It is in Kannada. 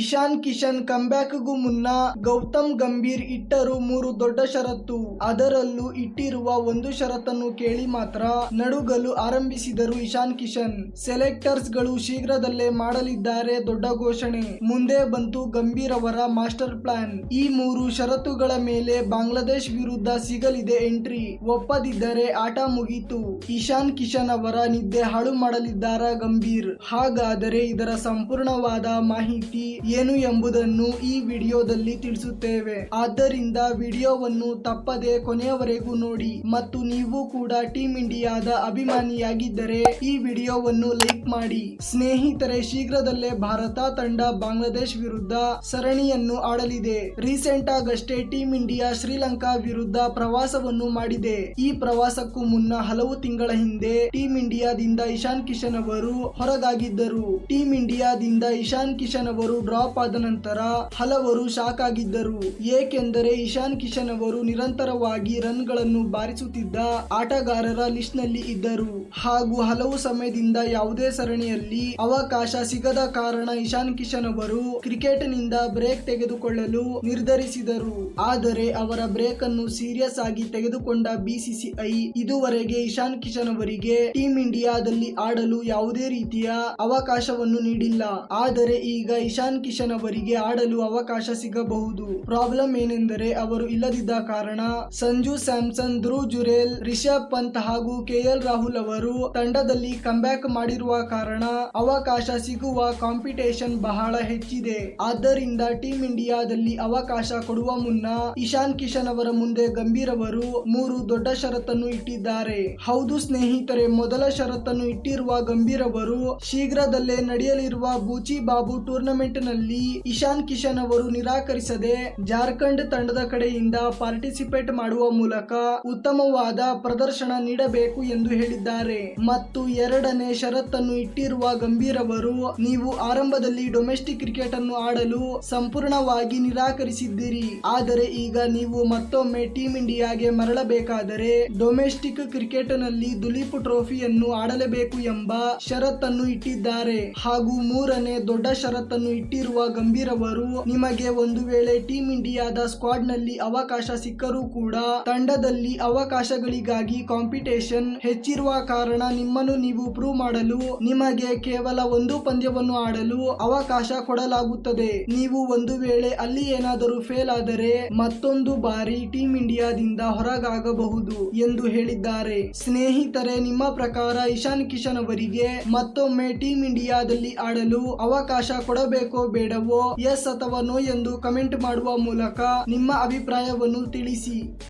ಇಶಾನ್ ಕಿಶನ್ ಕಂಬ್ಯಾಕ್ಗೂ ಮುನ್ನ ಗೌತಮ್ ಗಂಭೀರ್ ಇಟ್ಟರು ಮೂರು ದೊಡ್ಡ ಷರತ್ತು. ಅದರಲ್ಲೂ ಇಟ್ಟಿರುವ ಒಂದು ಷರತ್ತನ್ನು ಕೇಳಿ ಮಾತ್ರ ನಡುಗಲು ಆರಂಭಿಸಿದರು ಇಶಾನ್ ಕಿಶನ್. ಸೆಲೆಕ್ಟರ್ಸ್ಗಳು ಶೀಘ್ರದಲ್ಲೇ ಮಾಡಲಿದ್ದಾರೆ ದೊಡ್ಡ ಘೋಷಣೆ. ಮುಂದೆ ಬಂತು ಗಂಭೀರ್ ಅವರ ಮಾಸ್ಟರ್ ಪ್ಲಾನ್. ಈ ಮೂರು ಷರತ್ತುಗಳ ಮೇಲೆ ಬಾಂಗ್ಲಾದೇಶ್ ವಿರುದ್ಧ ಸಿಗಲಿದೆ ಎಂಟ್ರಿ. ಒಪ್ಪದಿದ್ದರೆ ಆಟ ಮುಗೀತು. ಇಶಾನ್ ಕಿಶನ್ ಅವರ ನಿದ್ದೆ ಹಾಳು ಮಾಡಲಿದ್ದಾರ ಗಂಭೀರ್? ಹಾಗಾದರೆ ಇದರ ಸಂಪೂರ್ಣವಾದ ಮಾಹಿತಿ ಏನು ಎಂಬುದನ್ನು ಈ ವಿಡಿಯೋದಲ್ಲಿ ತಿಳಿಸುತ್ತೇವೆ. ಆದ್ದರಿಂದ ವಿಡಿಯೋವನ್ನು ತಪ್ಪದೆ ಕೊನೆಯವರೆಗೂ ನೋಡಿ ಮತ್ತು ನೀವು ಕೂಡ ಟೀಮ್ ಇಂಡಿಯಾದ ಅಭಿಮಾನಿಯಾಗಿದ್ದರೆ ಈ ವಿಡಿಯೋವನ್ನು ಲೈಕ್ ಮಾಡಿ. ಸ್ನೇಹಿತರೆ, ಶೀಘ್ರದಲ್ಲೇ ಭಾರತ ತಂಡ ಬಾಂಗ್ಲಾದೇಶ್ ವಿರುದ್ಧ ಸರಣಿಯನ್ನು ಆಡಲಿದೆ. ರೀಸೆಂಟ್ ಆಗಷ್ಟೇ ಟೀಂ ಇಂಡಿಯಾ ಶ್ರೀಲಂಕಾ ವಿರುದ್ಧ ಪ್ರವಾಸವನ್ನು ಮಾಡಿದೆ. ಈ ಪ್ರವಾಸಕ್ಕೂ ಮುನ್ನ ಹಲವು ತಿಂಗಳ ಹಿಂದೆ ಟೀಂ ಇಂಡಿಯಾದಿಂದ ಇಶಾನ್ ಕಿಶನ್ ಅವರು ಹೊರಗಾಗಿದ್ದರು. ಟೀಂ ಇಂಡಿಯಾದಿಂದ ಇಶಾನ್ ಕಿಶನ್ ಅವರು ಡ್ರಾಪ್ ಆದ ನಂತರ ಹಲವರು ಶಾಕ್ ಆಗಿದ್ದರು. ಏಕೆಂದರೆ ಇಶಾನ್ ಕಿಶನ್ ಅವರು ನಿರಂತರವಾಗಿ ರನ್ಗಳನ್ನು ಬಾರಿಸುತ್ತಿದ್ದ ಆಟಗಾರರ ಲಿಸ್ಟ್ನಲ್ಲಿ ಇದ್ದರು. ಹಾಗೂ ಹಲವು ಸಮಯದಿಂದ ಯಾವುದೇ ಸರಣಿಯಲ್ಲಿ ಅವಕಾಶ ಸಿಗದ ಕಾರಣ ಇಶಾನ್ ಕಿಶನ್ ಅವರು ಕ್ರಿಕೆಟ್ನಿಂದ ಬ್ರೇಕ್ ತೆಗೆದುಕೊಳ್ಳಲು ನಿರ್ಧರಿಸಿದರು. ಆದರೆ ಅವರ ಬ್ರೇಕ್ ಅನ್ನು ಸೀರಿಯಸ್ ಆಗಿ ತೆಗೆದುಕೊಂಡ ಬಿಸಿಸಿಐ ಇದುವರೆಗೆ ಇಶಾನ್ ಕಿಶನ್ ಅವರಿಗೆ ಟೀಂ ಇಂಡಿಯಾದಲ್ಲಿ ಆಡಲು ಯಾವುದೇ ರೀತಿಯ ಅವಕಾಶವನ್ನು ನೀಡಿಲ್ಲ. ಆದರೆ ಈಗ ಇಶಾನ್ ಕಿಶನ್ ಅವರಿಗೆ ಆಡಲು ಅವಕಾಶ ಸಿಗಬಹುದು. ಪ್ರಾಬ್ಲಮ್ ಏನೆಂದರೆ ಅವರು ಇಲ್ಲದಿದ್ದ ಕಾರಣ ಸಂಜು ಸ್ಯಾಮ್ಸನ್, ಧ್ರುವ್ ಜುರೇಲ್, ರಿಷಬ್ ಪಂತ್ ಹಾಗೂ ಕೆಎಲ್ ರಾಹುಲ್ ಅವರು ತಂಡದಲ್ಲಿ ಕಂಬ್ಯಾಕ್ ಮಾಡಿರುವ ಕಾರಣ ಅವಕಾಶ ಸಿಗುವ ಕಾಂಪಿಟೇಷನ್ ಬಹಳ ಹೆಚ್ಚಿದೆ. ಆದ್ದರಿಂದ ಟೀಂ ಇಂಡಿಯಾದಲ್ಲಿ ಅವಕಾಶ ಕೊಡುವ ಮುನ್ನ ಇಶಾನ್ ಕಿಶನ್ ಅವರ ಮುಂದೆ ಗಂಭೀರ್ ಅವರು ಮೂರು ದೊಡ್ಡ ಷರತ್ತನ್ನು ಇಟ್ಟಿದ್ದಾರೆ. ಹೌದು ಸ್ನೇಹಿತರೆ, ಮೊದಲ ಷರತ್ತನ್ನು ಇಟ್ಟಿರುವ ಗಂಭೀರ್ ಅವರು ಶೀಘ್ರದಲ್ಲೇ ನಡೆಯಲಿರುವ ಬೂಚಿ ಬಾಬು ಟೂರ್ನಮೆಂಟ್ ನಲ್ಲಿ ಇಶಾನ್ ಕಿಶನ್ ಅವರು ನಿರಾಕರಿಸದೆ ಜಾರ್ಖಂಡ್ ತಂಡದ ಕಡೆಯಿಂದ ಪಾರ್ಟಿಸಿಪೇಟ್ ಮಾಡುವ ಮೂಲಕ ಉತ್ತಮವಾದ ಪ್ರದರ್ಶನ ನೀಡಬೇಕು ಎಂದು ಹೇಳಿದ್ದಾರೆ. ಮತ್ತು ಎರಡನೇ ಷರತ್ತನ್ನು ಇಟ್ಟಿರುವ ಗಂಭೀರ್ ಅವರು, ನೀವು ಆರಂಭದಲ್ಲಿ ಡೊಮೆಸ್ಟಿಕ್ ಕ್ರಿಕೆಟ್ ಅನ್ನು ಆಡಲು ಸಂಪೂರ್ಣವಾಗಿ ನಿರಾಕರಿಸಿದ್ದೀರಿ. ಆದರೆ ಈಗ ನೀವು ಮತ್ತೊಮ್ಮೆ ಟೀಂ ಇಂಡಿಯಾಗೆ ಮರಳಬೇಕಾದರೆ ಡೊಮೆಸ್ಟಿಕ್ ಕ್ರಿಕೆಟ್ನಲ್ಲಿ ದುಲೀಪ್ ಟ್ರೋಫಿಯನ್ನು ಆಡಲೇಬೇಕು ಎಂಬ ಷರತ್ತನ್ನು ಇಟ್ಟಿದ್ದಾರೆ. ಹಾಗೂ ಮೂರನೇ ದೊಡ್ಡ ಷರತ್ತನ್ನು ಇಟ್ಟಿರುವ ಗಂಭೀರ್ ಅವರು ನಿಮಗೆ ಒಂದು ವೇಳೆ ಟೀಂ ಇಂಡಿಯಾದ ಸ್ಕ್ವಾಡ್ನಲ್ಲಿ ಅವಕಾಶ ಸಿಕ್ಕರೂ ಕೂಡ ತಂಡದಲ್ಲಿ ಅವಕಾಶಗಳಿಗಾಗಿ ಕಾಂಪಿಟೇಷನ್ ಹೆಚ್ಚಿರುವ ಕಾರಣ ನಿಮ್ಮನ್ನು ನೀವು ಪ್ರೂವ್ ಮಾಡಲು ನಿಮಗೆ ಕೇವಲ ಒಂದು ಪಂದ್ಯವನ್ನು ಆಡಲು ಅವಕಾಶ ಕೊಡಲಾಗುತ್ತದೆ. ನೀವು ಒಂದು ವೇಳೆ ಅಲ್ಲಿ ಏನಾದರೂ ಫೇಲ್ ಆದರೆ ಮತ್ತೊಂದು ಬಾರಿ ಟೀಂ ಇಂಡಿಯಾದಿಂದ ಹೊರಗಾಗಬಹುದು ಎಂದು ಹೇಳಿದ್ದಾರೆ. ಸ್ನೇಹಿತರೆ, ನಿಮ್ಮ ಪ್ರಕಾರ ಇಶಾನ್ ಕಿಶನ್ ಅವರಿಗೆ ಮತ್ತೊಮ್ಮೆ ಟೀಂ ಇಂಡಿಯಾದಲ್ಲಿ ಆಡಲು ಅವಕಾಶ ಕೊಡಬೇಕೋ ಬೇಡವೋ ಎಸ್ ಅಥವಾ ನೋ ಎಂದು ಕಮೆಂಟ್ ಮಾಡುವ ಮೂಲಕ ನಿಮ್ಮ ಅಭಿಪ್ರಾಯವನ್ನು ತಿಳಿಸಿ.